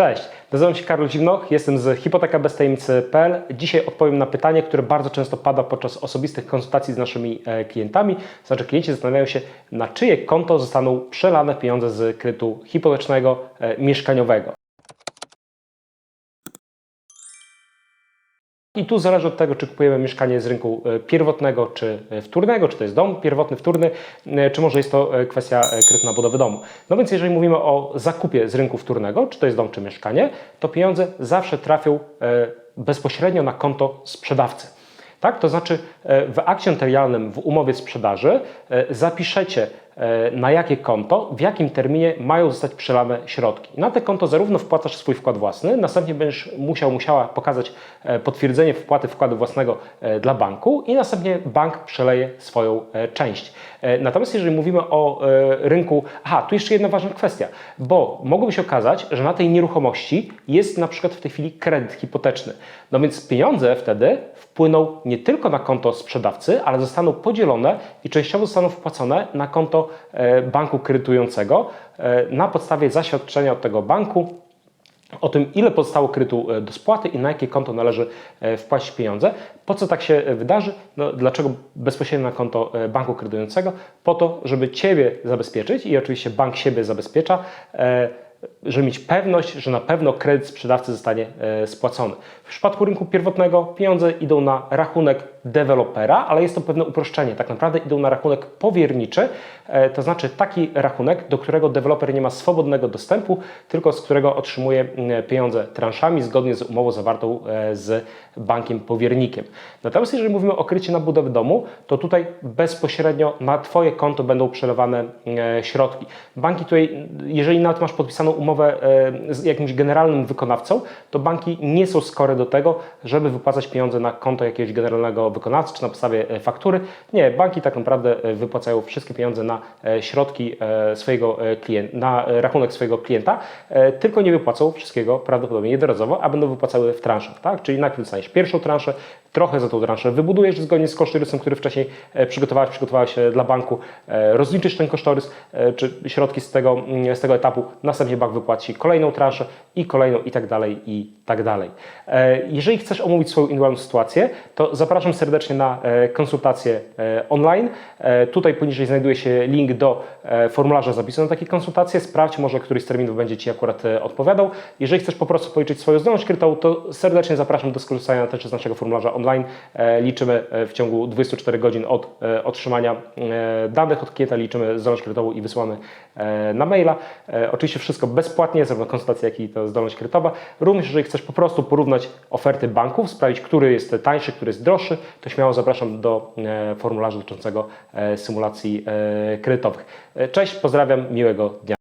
Cześć, nazywam się Karol Zimnoch, jestem z hipotekabeztajemnicy.pl. Dzisiaj odpowiem na pytanie, które bardzo często pada podczas osobistych konsultacji z naszymi e, klientami. Znaczy klienci zastanawiają się, na czyje konto zostaną przelane pieniądze z kredytu hipotecznego, e, mieszkaniowego. I tu zależy od tego, czy kupujemy mieszkanie z rynku e, pierwotnego czy e, wtórnego, czy to jest dom pierwotny, wtórny, e, czy może jest to kwestia kredytu na budowę domu. No więc jeżeli mówimy o zakupie z rynku wtórnego, czy to jest dom, czy mieszkanie, to pieniądze zawsze trafią bezpośrednio na konto sprzedawcy. Tak? To znaczy w akcie notarialnym, w umowie sprzedaży zapiszecie na jakie konto, w jakim terminie mają zostać przelane środki. Na te konto zarówno wpłacasz swój wkład własny, następnie będziesz musiał, musiała pokazać e, potwierdzenie wpłaty wkładu własnego e, dla banku i następnie bank przeleje swoją e, część. E, Natomiast jeżeli mówimy o e, rynku, aha, tu jeszcze jedna ważna kwestia, bo mogłoby się okazać, że na tej nieruchomości jest na przykład w tej chwili kredyt hipoteczny. No więc pieniądze wtedy wpłyną nie tylko na konto sprzedawcy, ale zostaną podzielone i częściowo zostaną wpłacone na konto e, banku kredytującego e, na podstawie zaświadczenia od tego banku o tym, ile pozostało kredytu e, do spłaty i na jakie konto należy e, wpłacić pieniądze. Po co tak się e, wydarzy? No, dlaczego bezpośrednio na konto e, banku kredytującego? Po to, żeby Ciebie zabezpieczyć i oczywiście bank siebie zabezpiecza, e, żeby mieć pewność, że na pewno kredyt sprzedawcy zostanie e, spłacony. W przypadku rynku pierwotnego pieniądze idą na rachunek dewelopera, ale jest to pewne uproszczenie. Tak naprawdę idą na rachunek powierniczy, e, to znaczy taki rachunek, do którego deweloper nie ma swobodnego dostępu, tylko z którego otrzymuje pieniądze transzami zgodnie z umową zawartą e, z bankiem powiernikiem. Natomiast jeżeli mówimy o kredycie na budowę domu, to tutaj bezpośrednio na Twoje konto będą przelewane środki. Banki tutaj, jeżeli nawet masz podpisaną umowę e, z jakimś generalnym wykonawcą, to banki nie są skore do tego, żeby wypłacać pieniądze na konto jakiegoś generalnego wykonawcy czy na podstawie e, faktury. Nie, banki tak naprawdę e, wypłacają wszystkie pieniądze na środki swojego klienta, na rachunek swojego klienta, tylko nie wypłacą wszystkiego prawdopodobnie jednorazowo, a będą wypłacały w transzach, tak? Czyli najpierw dostaniesz pierwszą transzę, trochę za tą transzę wybudujesz zgodnie z kosztorysem, który wcześniej przygotowałeś, przygotowałeś dla banku, rozliczysz ten kosztorys, czy środki z tego, mm, z tego etapu, następnie bank wypłaci kolejną transzę i kolejną i tak dalej, i tak dalej. E, Jeżeli chcesz omówić swoją indywidualną sytuację, to zapraszam serdecznie na e, konsultację e, online. Tutaj poniżej znajduje się link do formularza zapisu na takie konsultacje. Sprawdź, może któryś z terminów będzie Ci akurat odpowiadał. Jeżeli chcesz po prostu policzyć swoją zdolność kredytową, to serdecznie zapraszam do skorzystania też z naszego formularza online. Liczymy w ciągu 24 godzin od otrzymania danych od klienta, liczymy zdolność kredytową i wysyłamy na maila. Oczywiście wszystko bezpłatnie, zarówno konsultacja, jak i ta zdolność kredytowa. Również jeżeli chcesz po prostu porównać oferty banków, sprawdzić, który jest tańszy, który jest droższy, to śmiało zapraszam do e, formularza dotyczącego e, symulacji e, kredytowych. Cześć, pozdrawiam, miłego dnia.